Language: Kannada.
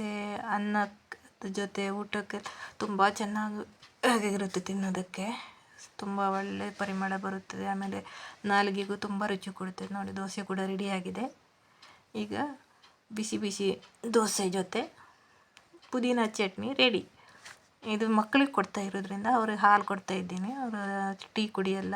ದೋಸೆ ಅನ್ನದ ಜೊತೆ ಊಟಕ್ಕೆ ತುಂಬ ಚೆನ್ನಾಗಿರುತ್ತೆ ತಿನ್ನೋದಕ್ಕೆ. ತುಂಬ ಒಳ್ಳೆ ಪರಿಮಳ ಬರುತ್ತದೆ. ಆಮೇಲೆ ನಾಲಿಗೆಗೂ ತುಂಬ ರುಚಿ ಕೊಡುತ್ತೆ. ನೋಡಿ, ದೋಸೆ ಕೂಡ ರೆಡಿಯಾಗಿದೆ ಈಗ ಬಿಸಿ ಬಿಸಿ ದೋಸೆ ಜೊತೆ ಪುದೀನ ಚಟ್ನಿ ರೆಡಿ ಇದು ಮಕ್ಕಳಿಗೆ ಕೊಡ್ತಾ ಇರೋದ್ರಿಂದ ಅವ್ರಿಗೆ ಹಾಲು ಕೊಡ್ತಾ ಇದ್ದೀನಿ. ಅವರು ಟೀ ಕುಡಿಯಲ್ಲ.